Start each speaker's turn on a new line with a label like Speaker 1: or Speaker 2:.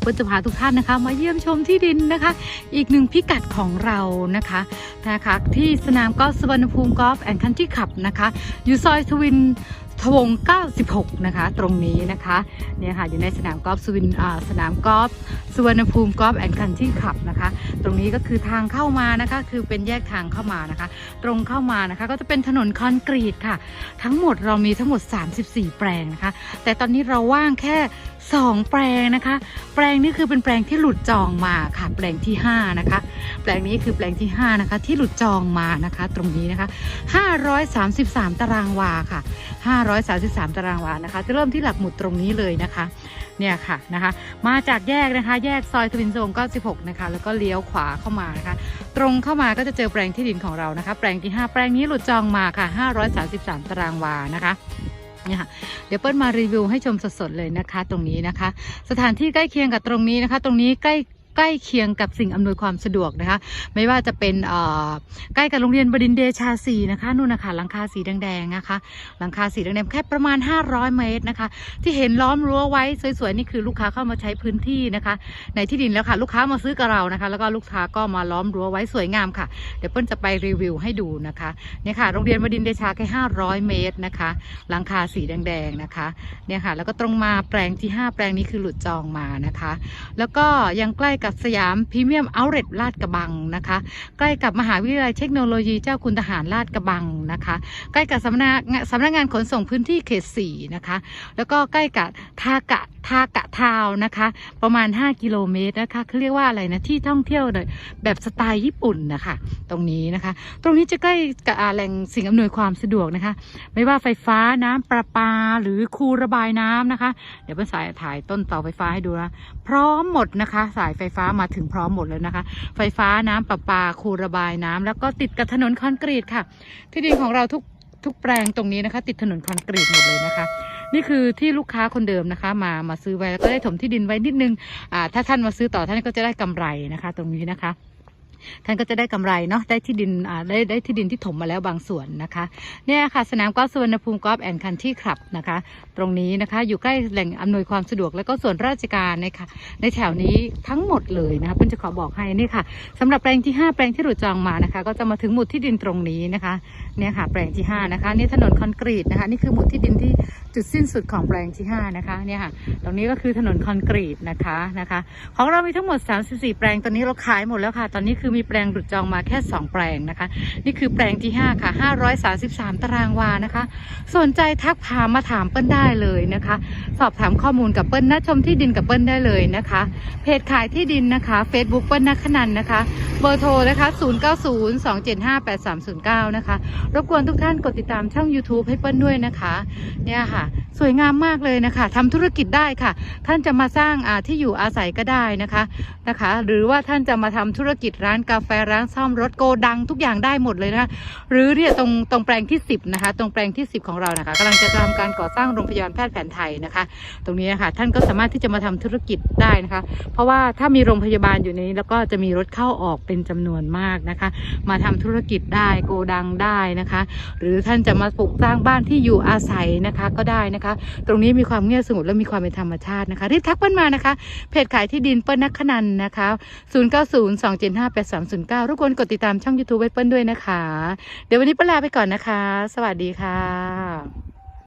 Speaker 1: เปิ้ลจะพาทุกท่านนะคะ มาเยี่ยมชมที่ดินนะคะ อีกหนึ่งพิกัดของเรานะคะนะคะ ที่สนามกอล์ฟสุวรรณภูมิกอล์ฟแอนด์คันที่ขับนะคะ อยู่ซอยทวินทวง 96 นะคะ ตรงนี้นะคะเนี่ยค่ะอยู่ในสนามกอล์ฟสุวินสนามกอล์ฟสุวรรณภูมิกอล์ฟแอนด์คันที่ขับนะคะ ตรงนี้ก็คือทางเข้ามานะคะ คือเป็นแยกทางเข้ามานะคะ ตรงเข้ามานะคะ ก็จะเป็นถนนคอนกรีตค่ะ ทั้งหมดเรามีทั้งหมด 34 แปลงนะคะ แต่ตอนนี้เราว่างแค่ 2 แปลงนะคะ แปลงนี้คือเป็นแปลงที่หลุดจองมาค่ะ แปลงที่ 5 นะคะ แปลงนี้คือแปลงที่ 5 นะคะ ที่หลุดจองมานะคะ ตรงนี้นะคะ 533 ตารางวาค่ะ 533 ตารางวานะคะ จะเริ่มที่หลักหมุดตรงนี้เลยนะคะเนี่ยค่ะนะคะ มาจากแยกนะคะ แยกซอยทวินโซง96นะคะ แล้วก็เลี้ยวขวาเข้ามานะคะ ตรงเข้ามาก็จะเจอแปลงที่ดินของเรานะคะ แปลงที่ 5 แปลงนี้หลุดจองมาค่ะ 533 ตารางวานะคะ เนี่ยค่ะเดี๋ยวเปิ้ลมารีวิวให้ชมสดๆเลยนะคะ ตรงนี้นะคะ สถานที่ใกล้เคียงกับตรงนี้นะคะ ตรงนี้ใกล้ ใกล้เคียงกับสิ่งอำนวยความสะดวกนะคะ ไม่ว่าจะเป็นใกล้กับโรงเรียนบดินเดชาสีนะคะนู่นนะคะหลังคาสีแดงๆนะคะหลังคาสีแดงๆแค่ประมาณ 500 เมตรนะคะ ที่เห็นล้อมรั้วไว้สวยๆนี่คือลูกค้าเข้ามาใช้พื้นที่นะคะ ในที่ดินแล้วค่ะ ลูกค้ามาซื้อกับเรานะคะ แล้วก็ลูกค้าก็มาล้อมรั้วไว้สวยงามค่ะ เดี๋ยวเปิ้ลจะไปรีวิวให้ดูนะคะเนี่ยค่ะโรงเรียนบดินเดชาแค่500 เมตรนะคะ หลังคาสีแดงๆนะคะเนี่ยค่ะแล้วก็ตรงมาแปลงที่ 5 แปลงนี้คือหลุดจองมานะคะ แล้วก็ยังใกล้กับสยามพรีเมียมเอาท์เลลาดกระบังนะคะ ใกล้กับมหาวิทยาลัยเทคโนโลยีเจ้าคุณทหารลาดกระบังนะคะ ใกล้กับสำนักสำนักงานขนส่งพื้นที่เขตสี่นะคะ แล้วก็ใกล้กับทากะ ทากะทาวนะคะ ประมาณ 5 กิโลเมตรนะคะเขาเรียกว่าอะไรนะที่ท่องเที่ยวเลยแบบสไตล์ญี่ปุ่นนะคะ ตรงนี้นะคะ ตรงนี้จะใกล้กับแหล่งสิ่งอำนวยความสะดวกนะคะ ไม่ว่าไฟฟ้าน้ำประปาหรือคูระบายน้ำนะคะ เดี๋ยวเป็นสายถ่ายต้นเสาไฟฟ้าให้ดูนะพร้อมหมดนะคะ สายไฟฟ้ามาถึงพร้อมหมดเลยนะคะ ไฟฟ้าน้ำประปาคูระบายน้ำแล้วก็ติดกับถนนคอนกรีตค่ะ ที่ดินของเราทุกทุกแปลงตรงนี้นะคะ ติดถนนคอนกรีตหมดเลยนะคะ นี่คือที่ลูกค้าคนเดิมนะคะ มามาซื้อไว้แล้วก็ได้ถมที่ดินไว้นิดนึงอ่าถ้าท่านมาซื้อต่อท่านก็จะได้กำไรนะคะ ตรงนี้นะคะ ท่านก็จะได้กำไรเนาะได้ที่ดินอ่าได้ได้ที่ดินที่ถมมาแล้วบางส่วนนะคะเนี่ยค่ะสนามกอล์ฟสุวรรณภูมิกอล์ฟแอนด์คันที่คลับนะคะ ตรงนี้นะคะอยู่ใกล้แหล่งอำนวยความสะดวกแล้วก็ส่วนราชการนะคะในแถวนี้ทั้งหมดเลยนะคะเพิ่อนจะขอบอกให้นี่ค่ะสำหรับแปลงที่ 5 แปลงที่หลุดจองมานะคะ ก็จะมาถึงหมุดที่ดินตรงนี้นะคะเนี่ยค่ะแปลงที่ 5 นะคะนี่ถนนคอนกรีตนะคะ นี่คือหมุดที่ดินที่จุดสิ้นสุดของแปลงที่ 5 นะคะเนี่ยค่ะตรงนี้ก็คือถนนคอนกรีตนะคะนะคะ ของเรามีทั้งหมด 34 แปลงตอนนี้เราขายหมดแล้วค่ะ ตอนนี้คือมีแปลงหลุดจองมาแค่ 2 แปลงนะคะ นี่คือแปลงที่ 5 ค่ะ 533 ตารางวานะคะ สนใจทักพามาถามเปิ้ลได้เลยนะคะ สอบถามข้อมูลกับเปิ้ลนัดชมที่ดินกับเปิ้ลได้เลยนะคะ เพจขายที่ดินนะคะ Facebook เปิ้ลนักขนันนะคะ เบอร์โทรนะคะ 0902758309 นะคะ รบกวนทุกท่านกดติดตามช่อง YouTube ให้เปิ้ลด้วยนะคะเนี่ยค่ะ สวยงามมากเลยนะคะทำธุรกิจได้ค่ะ ท่านจะมาสร้างอาที่อยู่อาศัยก็ได้นะคะนะคะ หรือว่าท่านจะมาทำธุรกิจร้านกาแฟร้านซ่อมรถโกดังทุกอย่างได้หมดเลยนะคะหรือเนี่ยตรงตรงแปลงที่ 10นะคะตรงแปลงที่ 10 ของเรานะคะกำลังจะทำการก่อสร้างโรงพยาบาลแพทย์แผนไทยนะคะ ตรงนี้นะคะท่านก็สามารถที่จะมาทำธุรกิจได้นะคะ เพราะว่าถ้ามีโรงพยาบาลอยู่ในนี้แล้วก็จะมีรถเข้าออกเป็นจำนวนมากนะคะ มาทำธุรกิจได้โกดังได้นะคะ หรือท่านจะมาปลูกสร้างบ้านที่อยู่อาศัยนะคะก็ได้นะคะ ตรงนี้มีความเงียบสงบและมีความเป็นธรรมชาตินะคะรีบทักเปิ้ลมานะคะเพจขายที่ดินเปิ้ลนักขนันนะคะ8309รบกวนกดติดตามช่อง YouTube ไว้เปิ้ลด้วยนะคะ เดี๋ยววันนี้เปิ้ลลาไปก่อนนะคะ สวัสดีค่ะ